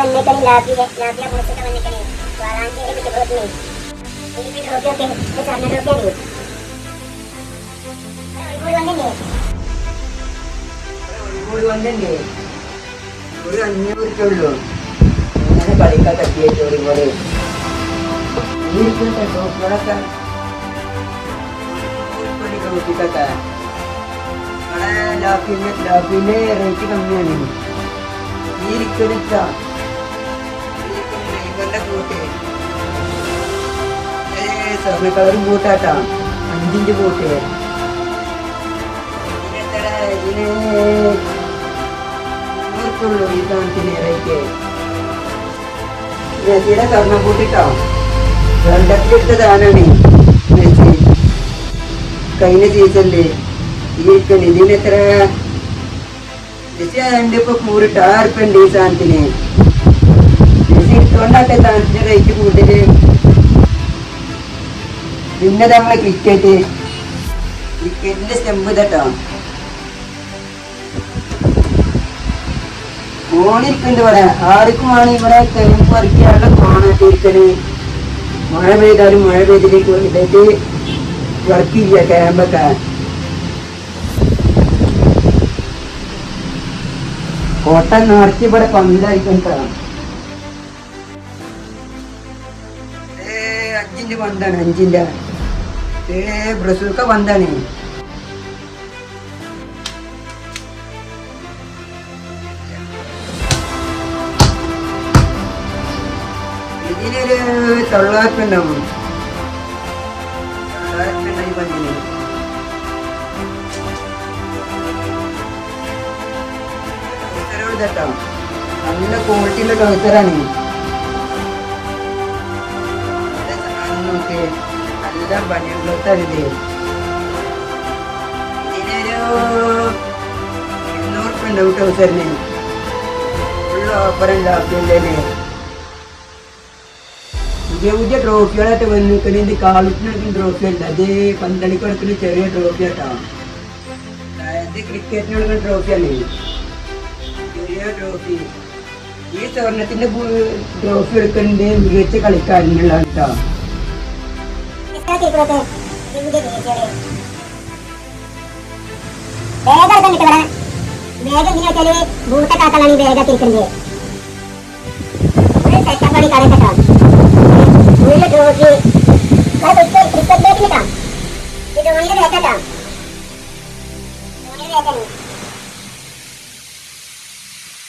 വന്നേക്കണി ലാഫിയെ ലാഫിയെ പോസ്റ്റൊക്കെ വന്നേക്കണി വളാഞ്ചേരി കുറ്റപ്പുറത്തിന് ഈ ട്രോഫി ഒക്കെ ഇത് സ്വർണ ട്രോഫിയാണ് ഒരുപാട് വന്നില്ലേ ഒരു വന്നല്ലേ ഒരു അഞ്ഞൂറ് ഉള്ളൂ അങ്ങനെ കളിക്കാൻ ട്രോഫികളൊക്കെ ട്രോഫിക്കൊക്കെ നമ്മളെ ലാഫിന്റെ ലാഫിന്റെ റേറ്റ് കമ്മിയാണ് ഈ ഇരിക്കുന്ന സ്വർണ കളർ ബൂട്ടാട്ടാ അഞ്ചിന്റെ ബൂട്ട് ഇതിന്? നൂറുക്കുള്ളൂ ഈ സാധനത്തിന് റേറ്റ്. മെസ്സിയുടെ സ്വർണം കൂട്ടിട്ടോ? രണ്ടത്തിലെടുത്ത സാധനമാണ് മെസ്സി കഴിഞ്ഞ സീസണിൽ ഇരിക്കണ് ഇതിന് എത്ര? ആയതുകൊണ്ട് ഇപ്പൊ കൂറിട്ട് ആർക്കുണ്ട് ഈ സാധനത്തിന്. എടുത്തോണ്ടാട്ടെ സാധനത്തിന് റേറ്റ് കൂടുതൽ. പിന്നെ നമ്മളെ ക്രിക്കറ്റ്. ക്രിക്കറ്റിന്റെ സ്റ്റെമ്പ് ഇതട്ടോ. ഫോണിരിക്കുന്നുണ്ട് ഇവിടെ. ആർക്കും ആണ് ഇവിടെ തെങ്ങ് പറിക്കാനുള്ള ഫോണായിട്ട് ഇരിക്കൽ മഴ പെയ്താലും മഴ പെയ്തിലേക്ക് ഇതായിട്ട് വർക്ക് ചെയ്യുക ക്യാമ്പൊക്കെ. കോട്ട നിറച്ച് ഇവിടെ പന്തായിരിക്കും ട്ടോ. അഞ്ചിന്റെ പന്താണ് അഞ്ചിന്റെ. ഏ ബ്രസൂക്ക പന്താണ്. ഇതിനൊരു തൊള്ളായിരത്തി ഉണ്ടാവും തൊള്ളായിരത്തി ഉണ്ടായി ടൗസറോട് കേട്ടോ നല്ല നല്ല പണിയുള്ളതാണ് ഇത് ഇതിനൊരു എണ്ണൂറ് ഉണ്ടാവും ടൗസറിന് ഫുൾ ഓഫറും ലാഭ്യല്ലേ പുതിയ പുതിയ ട്രോഫികളായിട്ട് വന്നിരിക്കുന്നതിന്റെ കാലത്തിനൊക്കെ ട്രോഫി ഉണ്ട്. അത് പന്തളിക്ക് ചെറിയ ട്രോഫി ആട്ടോ. അതായത് ക്രിക്കറ്റിന് കൊടുക്കുന്ന ട്രോഫിയാണ് ചെറിയ ട്രോഫി ഈ സ്വർണത്തിന്റെ ട്രോഫി എടുക്കുന്നത് മികച്ച കളിക്കാരനുള്ള കേട്ടോ. ജയിച്ചത് വേഗം എടുക്കാൻ കിട്ടും ഇവിടെ വേഗം എന്തിനാ വെച്ചാൽ ബൂട്ടൊക്കെ ഈ വേഗം തിരിക്കുന്നത് ഒരു സെറ്റപ്പ് പണി കടയിൽ കേട്ടോ. ഫുള്ള് ട്രോഫി ക്രിക്കറ്റ് ബാറ്റിൽ കേട്ടോ ഇത് ധോണിയുടെ ബാറ്റാട്ടോ ധോണിയുടെ ബാറ്റാണ്